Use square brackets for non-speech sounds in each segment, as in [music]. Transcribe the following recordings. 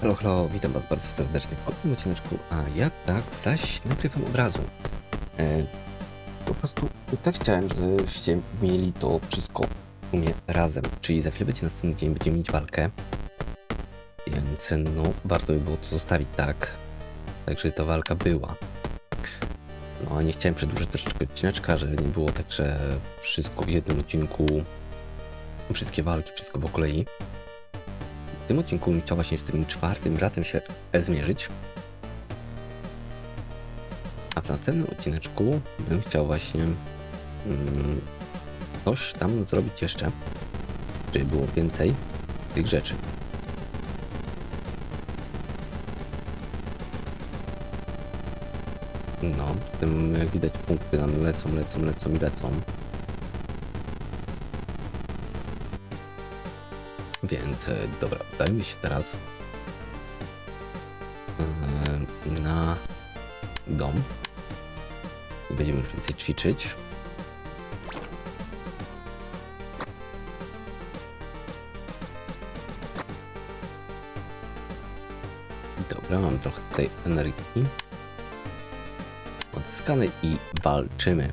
Halo, halo, witam was bardzo serdecznie w kolejnym odcineczku, a ja tak zaś nagrywam od razu. E, po prostu tak chciałem, żebyście mieli to wszystko u mnie razem, czyli za chwilę będzie następny dzień, będziemy mieć walkę, więc no, warto by było to zostawić tak, tak żeby ta walka była. No, a nie chciałem przedłużyć troszeczkę odcineczka, że nie było tak, że wszystko w jednym odcinku, wszystkie walki, wszystko po kolei. W tym odcinku chciał właśnie z tym czwartym bratem się zmierzyć. A w następnym odcineczku bym chciał właśnie mm, coś tam zrobić jeszcze, żeby było więcej tych rzeczy. No, tym jak widać punkty nam lecą, lecą, lecą i lecą. Więc e, dobra, udajmy się teraz e, na dom. Będziemy już więcej ćwiczyć. Dobra, mam trochę tutaj energii. Odzyskanej i walczymy.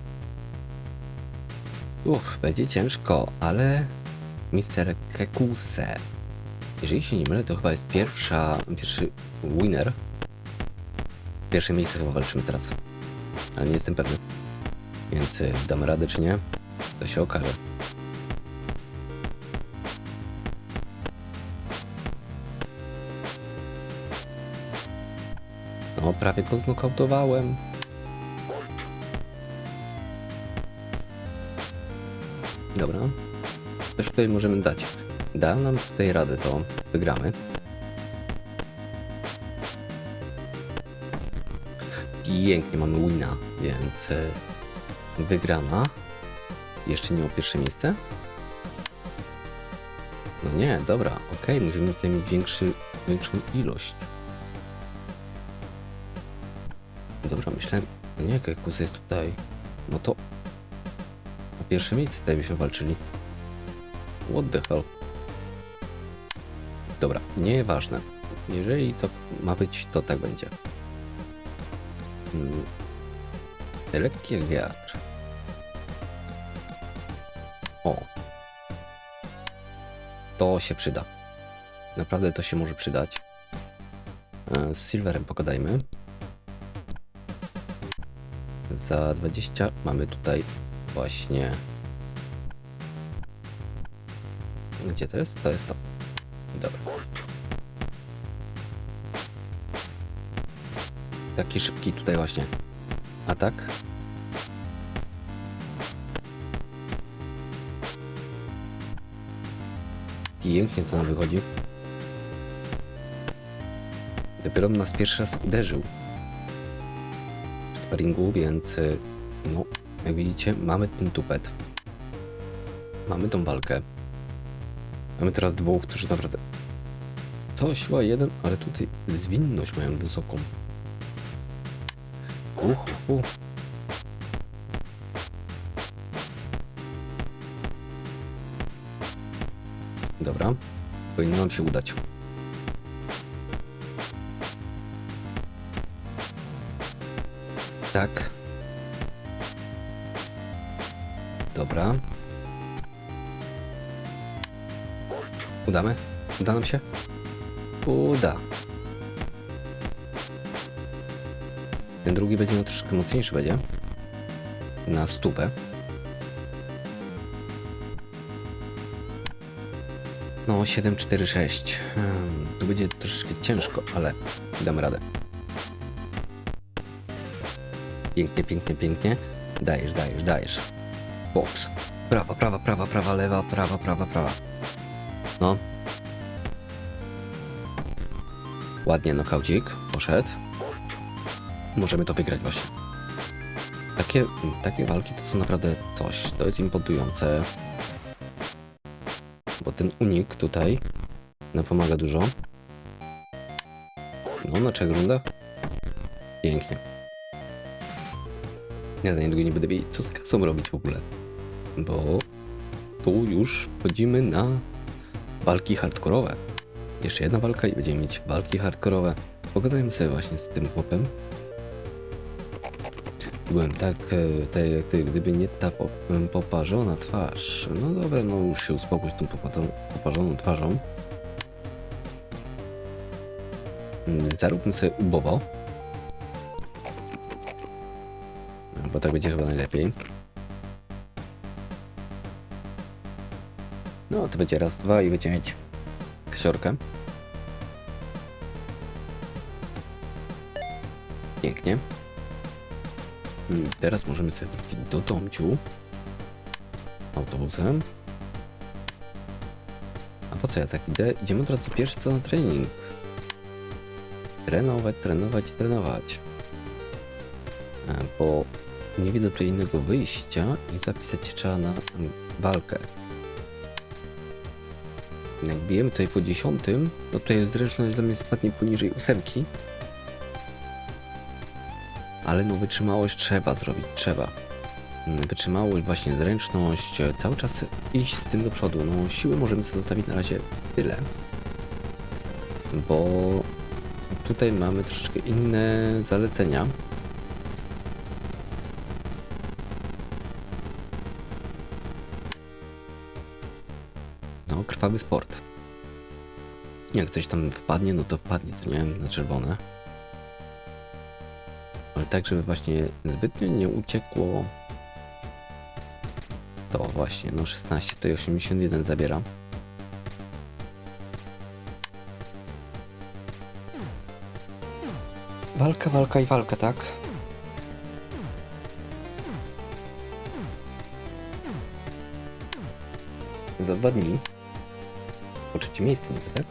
Uff, będzie ciężko, ale Mr. Kekuse. Jeżeli się nie mylę, to chyba jest pierwsza, pierwszy winner. Pierwsze miejsce chyba walczymy teraz. Ale nie jestem pewny. Więc y, damy radę czy nie? To się okaże. No, prawie go znokautowałem. Dobra. Tutaj możemy dać. Da nam tutaj radę, to wygramy. Pięknie mamy wina, więc e, wygrana. Jeszcze nie o pierwsze miejsce. No nie, dobra, okej, musimy tutaj mieć większy, większą ilość. Dobra, myślałem, no nie, Kekus jest tutaj. No to o pierwsze miejsce tutaj byśmy walczyli. What the hell? Dobra, nieważne. Jeżeli to ma być, to tak będzie. Hmm. Lekki wiatr. O. To się przyda. Naprawdę to się może przydać. E, Z Silverem pogadajmy. Za 20 mamy tutaj właśnie Gdzie to jest? To jest to. Dobra. Taki szybki tutaj właśnie atak. Pięknie to nam wychodzi. Dopiero nas pierwszy raz uderzył w sparingu, więc y, no, jak widzicie, mamy ten tupet. Mamy tą walkę. Mamy teraz dwóch, którzy naprawdę... To siła jeden, ale tutaj zwinność mają wysoką. Uch, uch. Dobra, powinno nam się udać. Tak. Udamy? Uda nam się? Uda. Ten drugi będzie miał troszkę mocniejszy będzie. Na stówę. No, 7, 4, 6. Hmm, tu będzie troszeczkę ciężko, ale damy radę. Pięknie, pięknie, pięknie. Dajesz, dajesz, dajesz. Box. Prawa, prawa, prawa, prawa, lewa, prawa, prawa, prawa. No. Ładnie nokaucik poszedł. Możemy to wygrać właśnie. Takie, takie walki to są naprawdę coś. To jest imponujące. Bo ten unik tutaj nam pomaga dużo. No, na trzech rundach. Pięknie. Ja za niedługo nie będę wiedzieć, co z kasą robić w ogóle. Bo tu już wchodzimy na walki hardkorowe. Jeszcze jedna walka i będziemy mieć walki hardkorowe. Pogadajmy sobie właśnie z tym chłopem. Byłem tak, e, tak jak gdyby nie ta em, poparzona twarz. No dobra, no już się uspokój z tą poparzoną twarzą. Mm, Zaróbmy sobie ubowo. Bo tak będzie chyba najlepiej. No to będzie raz, dwa i będziemy mieć kasiorkę. Pięknie. Mm, Teraz możemy sobie wrócić do domciu. Autobusem. A po co ja tak idę? Idziemy od razu pierwszy co na trening. Trenować, trenować, trenować. E, Bo nie widzę tutaj innego wyjścia i zapisać się trzeba na walkę. Jak bijemy tutaj po dziesiątym, to tutaj zręczność dla mnie spadnie poniżej ósemki. Ale no wytrzymałość trzeba zrobić, trzeba. Mm, Wytrzymałość, właśnie zręczność, e, cały czas iść z tym do przodu. No siły możemy sobie zostawić na razie tyle. Bo tutaj mamy troszeczkę inne zalecenia. Krwawy sport. Jak coś tam wpadnie, no to wpadnie, co nie? Na czerwone. Ale tak, żeby właśnie zbytnio nie uciekło. To właśnie, no 16, to i 81 zabiera. Walka, walka i walka, tak? Za dwa dni trzecie miejsce niby, tak?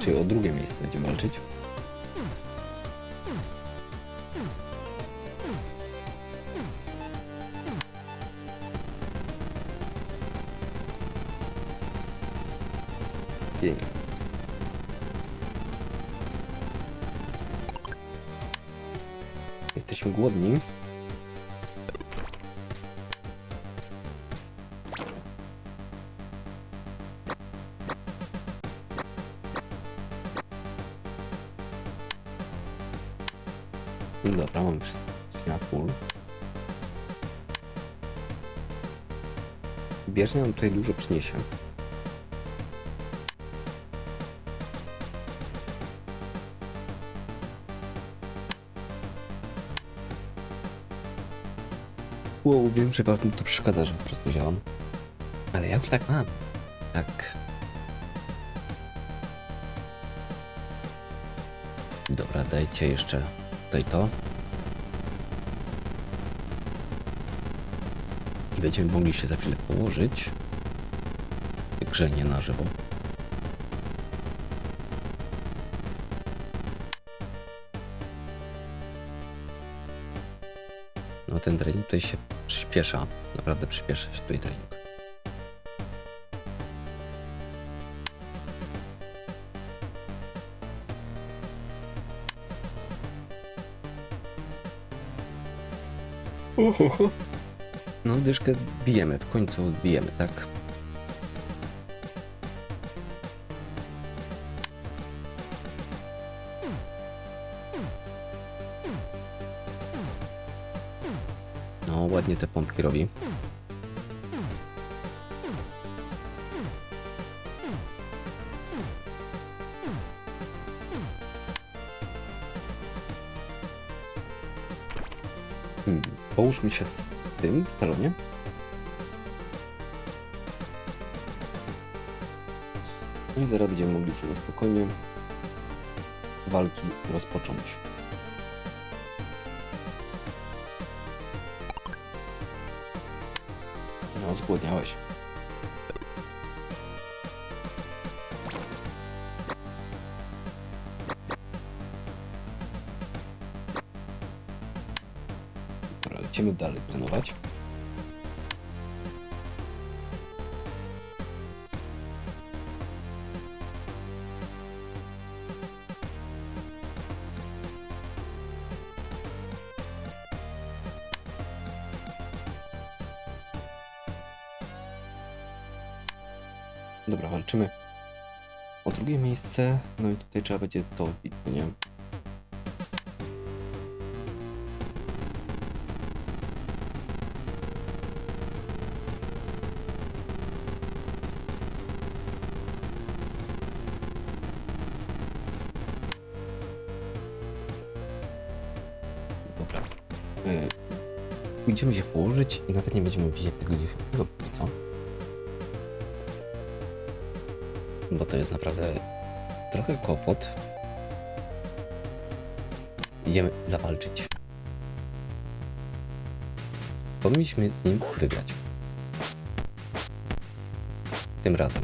Czy o drugie miejsce będziemy walczyć? Jesteśmy głodni. Bieżnia nam tutaj dużo przyniesie. Wow, wiem, że wam to przeszkadza, że po prostu działam. Ale ja to tak mam. Tak. Dobra, dajcie jeszcze tutaj to. I będziemy mogli się za chwilę położyć. Grzenie na żywo. No ten trening tutaj się przyspiesza. Naprawdę przyspiesza się tutaj trening. No dyszkę bijemy, w końcu bijemy, tak? No, ładnie te pompki robi. Hmm, połóżmy się tym salonie. I zaraz będziemy mogli sobie spokojnie walki rozpocząć. No, zgłodniałeś. Lecimy dalej trenować. Dobra, walczymy o drugie miejsce, no i tutaj trzeba będzie to wbić? Pójdziemy się położyć i nawet nie będziemy widzieć tego dziesiątego, co. Bo to jest naprawdę trochę kłopot. Idziemy zawalczyć. Powinniśmy z nim wygrać. Tym razem.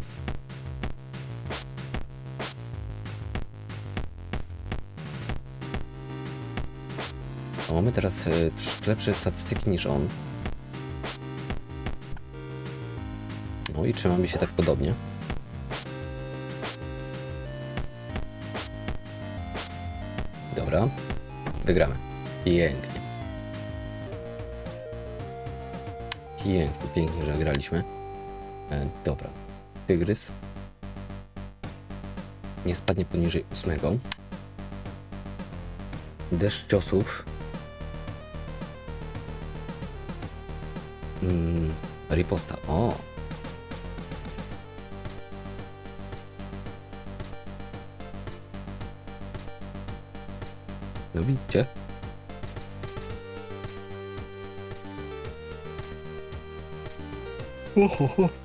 A mamy teraz e, troszkę lepsze statystyki niż on. No i trzymamy się tak podobnie. Dobra, wygramy. Pięknie. Pięknie, pięknie, że graliśmy. E, dobra. Tygrys. Nie spadnie poniżej ósmego. Deszcz ciosów. Mm, riposta. O! No widzicie? Ohoho. Aha.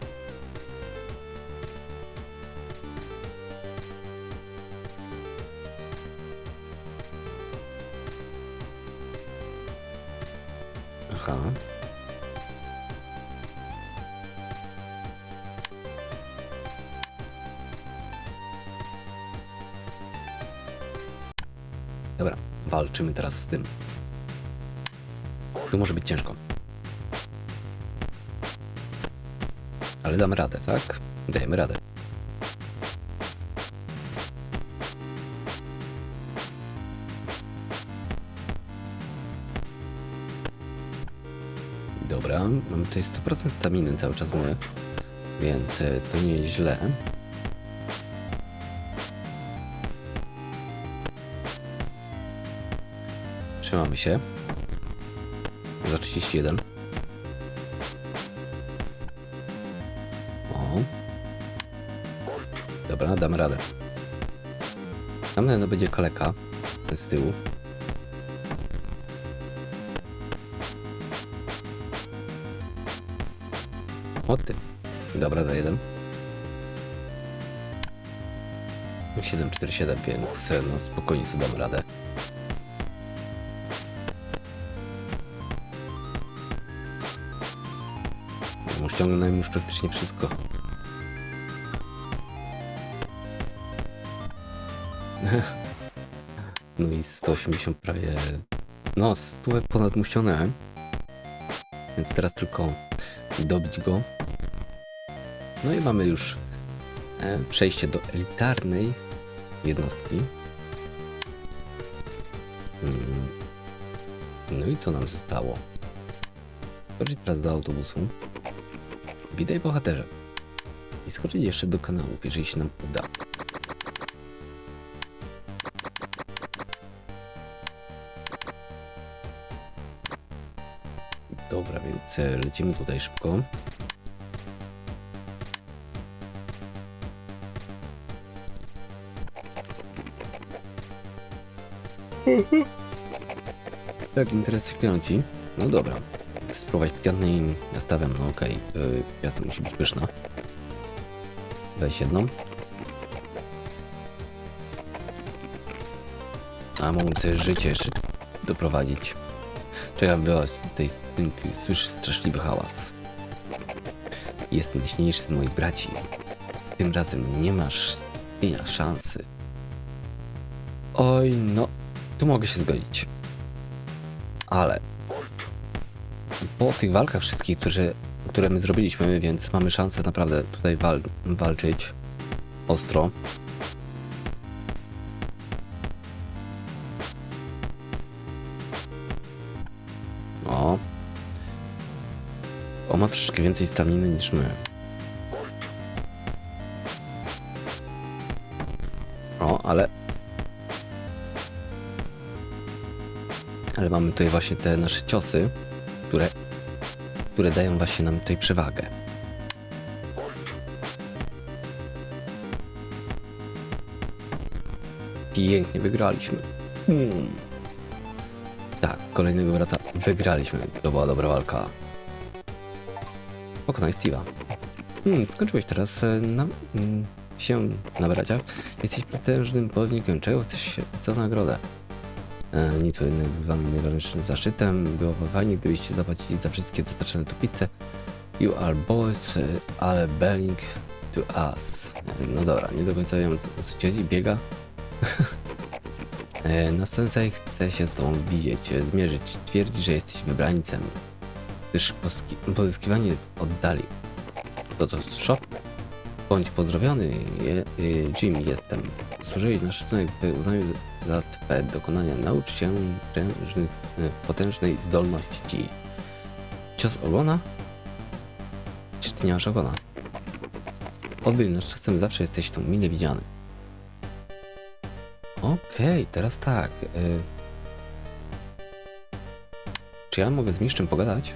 Walczymy teraz z tym. Tu może być ciężko. Ale damy radę, tak? Dajemy radę. Dobra, mamy tutaj 100% staminy cały czas my, więc e, to nie jest źle. Trzymamy się. Za 31. O. Dobra, damy radę. Tam no będzie kaleka z tyłu. O ty. Dobra, za jeden. 747, więc no spokojnie sobie damy radę. Ściągnąłem już praktycznie wszystko. [laughs] No i 180 prawie... No, 100 ponad mu ściągnąłem. Więc teraz tylko dobić go. No i mamy już e, przejście do elitarnej jednostki. Mm. No i co nam zostało? Skoczyć teraz do autobusu. Witaj bohaterze. I skoczyć jeszcze do kanałów, jeżeli się nam uda. Dobra, więc e, lecimy tutaj szybko. Tak, interesująci. No dobra. Spróbować pikantny i ja stawiam, no okej. Okay. Jasne, musi być pyszna. Weź jedną. A mogłem sobie życie jeszcze doprowadzić. Czekam, wyłaź z tej spinki, słyszę straszliwy hałas. Jest najśniejszy z moich braci. Tym razem nie masz istnienia szansy. Oj, no, tu mogę się zgodzić. Ale po tych walkach wszystkich, którzy, które my zrobiliśmy, więc mamy szansę naprawdę tutaj wal walczyć ostro. O. O, ma troszeczkę więcej staminy niż my. O, ale... Ale mamy tutaj właśnie te nasze ciosy które dają właśnie nam tutaj przewagę. Pięknie wygraliśmy. Hmm. Tak, kolejnego brata wygraliśmy. To była dobra walka. Pokonaj Steve'a. Hmm, skończyłeś teraz e, na, mm, się na braciach. Jesteś potężnym bojownikiem. Czego chcesz za nagrodę? E, nic innego z wami najważniejszym zaszczytem. Byłoby fajnie, gdybyście zapłacili za wszystkie dostarczone tu pizze. You are boys, e, ale belling to us. E, no dobra, nie do końca wiem o co ci chodzi. Biega. [laughs] No sensei chce się z tobą widzieć, zmierzyć. Twierdzi, że jesteś wybrańcem. Gdyż pozyskiwanie oddali. To co, shop? Bądź pozdrowiony, je, y, Jim jestem. Służyłeś na szacunek w uznaniu za twe dokonania. Naucz się prężnych, y, potężnej zdolności. Cios ogona? Masz ogona? Oby nasz czasem zawsze jesteś tu mile widziany. Okej, teraz tak. Y... Czy ja mogę z mistrzem pogadać?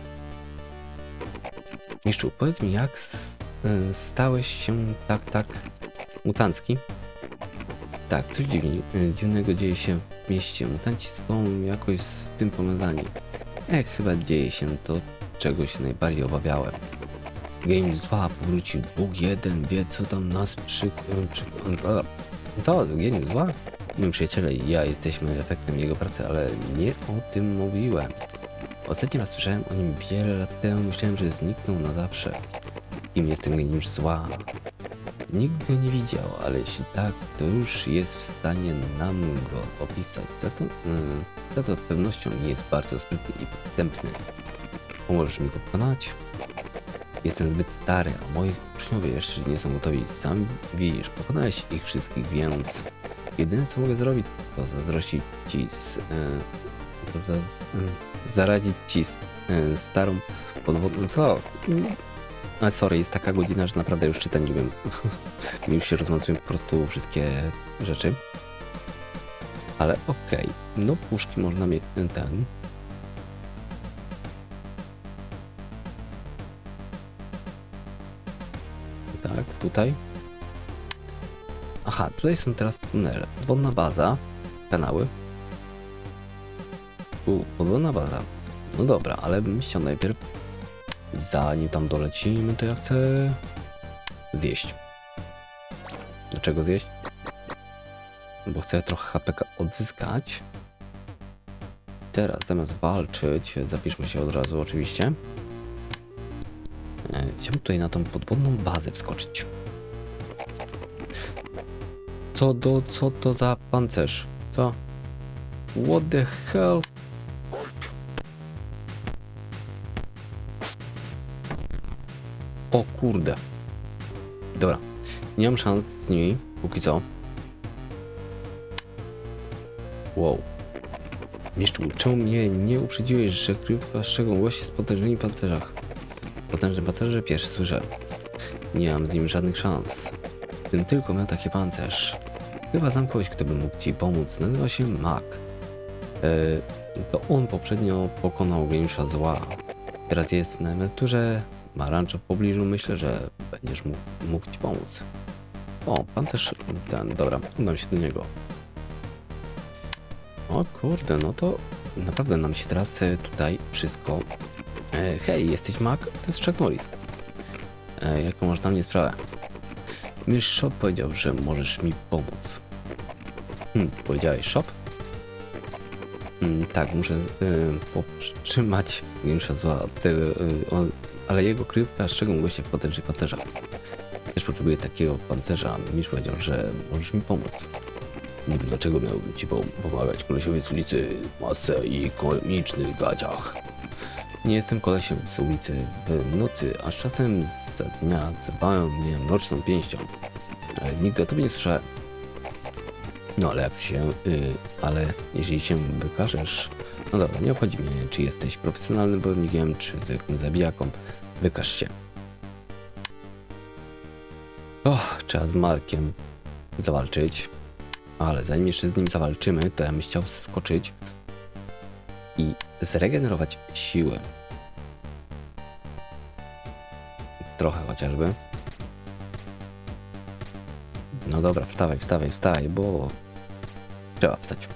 Mistrzu, powiedz mi, jak stałeś się tak, tak mutancki? Tak, coś dziwnie, y, dziwnego dzieje się w mieście. Mutanci są jakoś z tym powiązani. Jak chyba dzieje się to, czego się najbardziej obawiałem. Game zła powrócił. Bóg jeden wie, co tam nas przy... przy co? Geniusz zła? My przyjaciele i ja jesteśmy efektem jego pracy, ale nie o tym mówiłem. Ostatni raz słyszałem o nim wiele lat temu, myślałem, że zniknął na zawsze. Kim jest ten geniusz zła? Nikt go nie widział, ale jeśli tak, to już jest w stanie nam go opisać. Za to, yy, za to z pewnością jest bardzo sprytny i podstępny. Pomożesz mi go pokonać? Jestem zbyt stary, a moi uczniowie jeszcze nie są gotowi. Sam widzisz, pokonałeś ich wszystkich, więc jedyne co mogę zrobić, to zazdrościć ci z... Yy, to za, yy, zaradzić ci z, yy, starą podwodną... Co? A sorry, jest taka godzina, że naprawdę już czytać nie wiem. [laughs] Mi już się rozmazują po prostu wszystkie rzeczy. Ale okej, no puszki można mieć ten. Tak, tutaj. Aha, tutaj są teraz tunele. Podwodna baza, kanały. Tu, podwodna baza. No dobra, ale chciał najpierw, zanim tam dolecimy, to ja chcę zjeść. Dlaczego zjeść? Bo chcę trochę HPK odzyskać. Teraz zamiast walczyć, zapiszmy się od razu oczywiście. E, Chciałbym tutaj na tą podwodną bazę wskoczyć. Co do, co to za pancerz? Co? What the hell? Kurde. Dobra. Nie mam szans z nimi, póki co. Wow. Mistrzu, czemu mnie nie uprzedziłeś, że krywka szczególności jest w potężnymi pancerzach? Potężne pancerze pierwszy słyszę. Nie mam z nim żadnych szans. Gdybym tylko miał taki pancerz. Chyba znam kogoś, kto by mógł ci pomóc. Nazywa się Mac. E, to on poprzednio pokonał geniusza zła. Teraz jest na emeryturze, ma rancho w pobliżu. Myślę, że będziesz mógł, mógł ci pomóc. O, pancerz ten, dobra, udam się do niego. O kurde, no to naprawdę nam się teraz e, tutaj wszystko... E, hej, jesteś Mac? To jest Chuck Norris. E, jaką masz na mnie sprawę? Mistrz Shop powiedział, że możesz mi pomóc. Hmm, powiedziałeś Shop? Hmm, tak, muszę y, powstrzymać większa zła y, ale jego krywka szczególnie się w potężnych pancerzach. Też potrzebuję takiego pancerza. Mistrz powiedział, że możesz mi pomóc. Nie wiem dlaczego miałbym ci pom- pomagać kolesiowi z ulicy Masę i komicznych gaciach. Nie jestem kolesiem z ulicy w nocy, a czasem za dnia zabawią mnie mroczną pięścią. Ale nigdy o tobie nie słyszałem. No ale jak się, y, ale jeżeli się wykażesz, no dobra, nie obchodzi mnie, czy jesteś profesjonalnym bojownikiem, czy zwykłym zabijaką, wykaż się. Och, trzeba z Markiem zawalczyć, ale zanim jeszcze z nim zawalczymy, to ja bym chciał skoczyć i zregenerować siłę. Trochę chociażby. No dobra, wstawaj, wstawaj, wstawaj, bo trzeba wstać.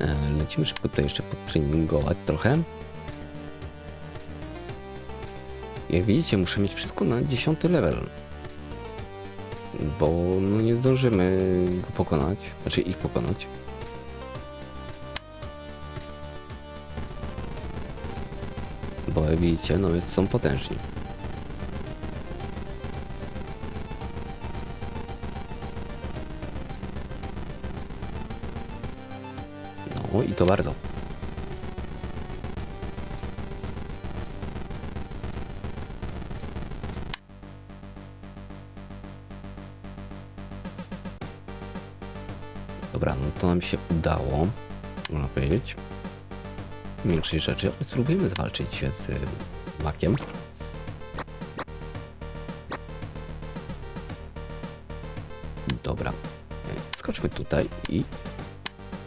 E, Lecimy szybko tutaj jeszcze podtreningować trochę. Jak widzicie, muszę mieć wszystko na 10 level. Bo no nie zdążymy go pokonać, znaczy ich pokonać. Bo jak widzicie, no jest, są potężni. I to bardzo. Dobra, no to nam się udało, powiedzieć. Większej rzeczy, ale spróbujemy zwalczyć się z y, makiem. Dobra, e, skoczmy tutaj i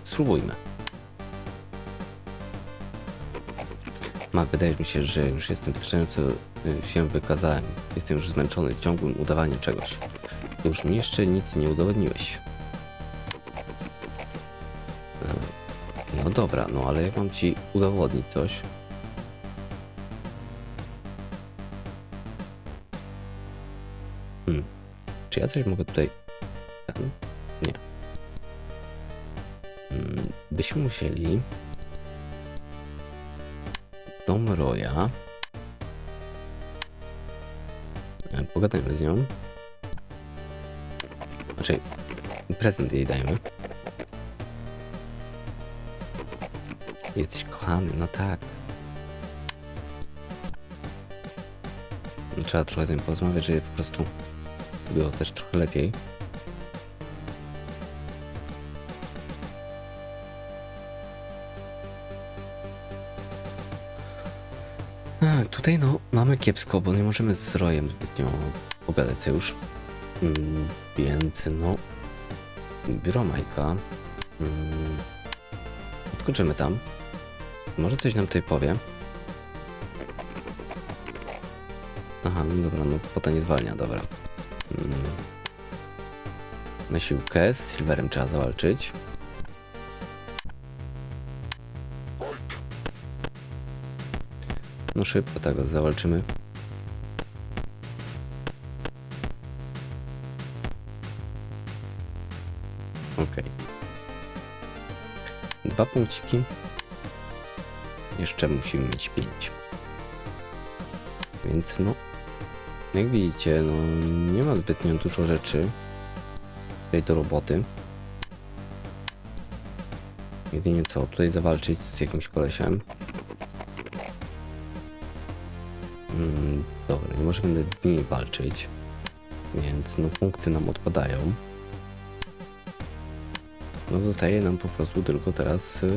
spróbujmy. Mak, wydaje mi się, że już jestem wystarczająco y, się wykazałem. Jestem już zmęczony ciągłym udawaniem czegoś. Już mi jeszcze nic nie udowodniłeś. E, No dobra, no ale jak mam ci udowodnić coś? Hmm. Czy ja coś mogę tutaj... Ten? Nie. Hmm. Byśmy musieli... Dom Roya. E, Pogadajmy z nią. Znaczy, prezent jej dajmy. Jesteś kochany, no tak. Trzeba trochę z nim porozmawiać, żeby po prostu było też trochę lepiej. Tutaj no mamy kiepsko, bo nie możemy z Rojem zbytnio pogadać już. Mm, więc no... Biuro Majka. Mm, tam. Może coś nam tutaj powie. Aha, no dobra, no pota nie zwalnia, dobra. Mm. Na siłkę z Silverem trzeba zawalczyć. No szybko tak zawalczymy. Okej. Dwa punkciki. Jeszcze musimy mieć pięć. Więc no, jak widzicie, no nie ma zbytnio dużo rzeczy tutaj do roboty. Jedynie co, tutaj zawalczyć z jakimś kolesiem. Mm, dobra, nie możemy z nimi walczyć, więc no punkty nam odpadają. No zostaje nam po prostu tylko teraz yy,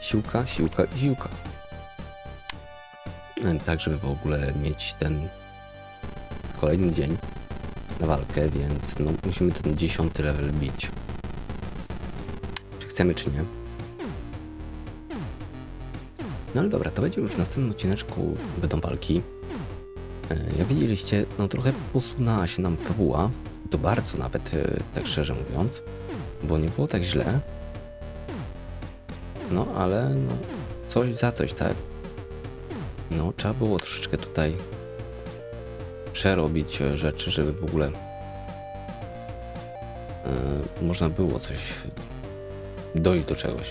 siłka, siłka i siłka. E, Tak, żeby w ogóle mieć ten kolejny dzień na walkę, więc no musimy ten dziesiąty level bić. Czy chcemy, czy nie. No ale dobra, to będzie już w następnym odcineczku będą walki. E, Jak widzieliście, no trochę posunęła się nam fabuła. To bardzo nawet, e, tak szczerze mówiąc. Bo nie było tak źle. No ale no, coś za coś, tak? No, trzeba było troszeczkę tutaj przerobić e, rzeczy, żeby w ogóle e, można było coś dojść do czegoś.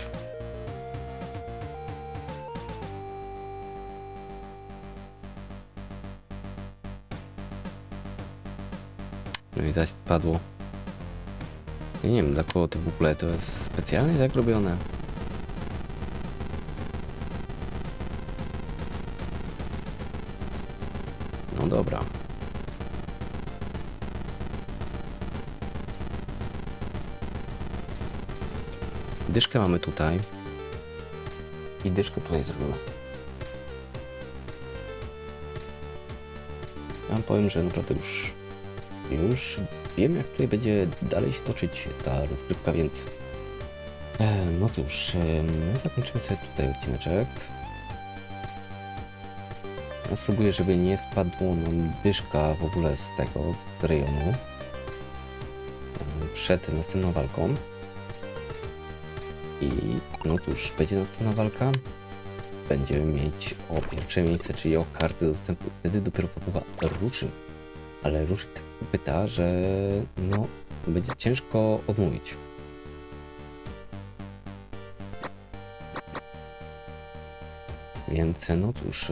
Zaś spadło. Ja nie wiem, dla kogo to w ogóle to jest specjalnie tak robione. No dobra. Dyszkę mamy tutaj. I dyszkę tutaj zrobimy. Ja powiem, że naprawdę już, już wiem, jak tutaj będzie dalej się toczyć ta rozgrywka, więc E, no cóż, e, my zakończymy sobie tutaj odcineczek. Ja spróbuję, żeby nie spadło nam dyszka w ogóle z tego, z rejonu. E, przed następną walką. I no cóż, będzie następna walka. Będziemy mieć o pierwsze miejsce, czyli o karty dostępu. Wtedy dopiero fabuła ruszy. Ale ruszy tak pyta, że no będzie ciężko odmówić. Więc no cóż,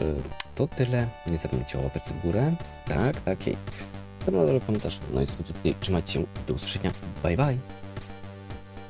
to tyle. Nie zapomnijcie o łapce w górę. Tak, tak, na dole komentarz. No i sobie tutaj trzymajcie się. Do usłyszenia. Bye bye.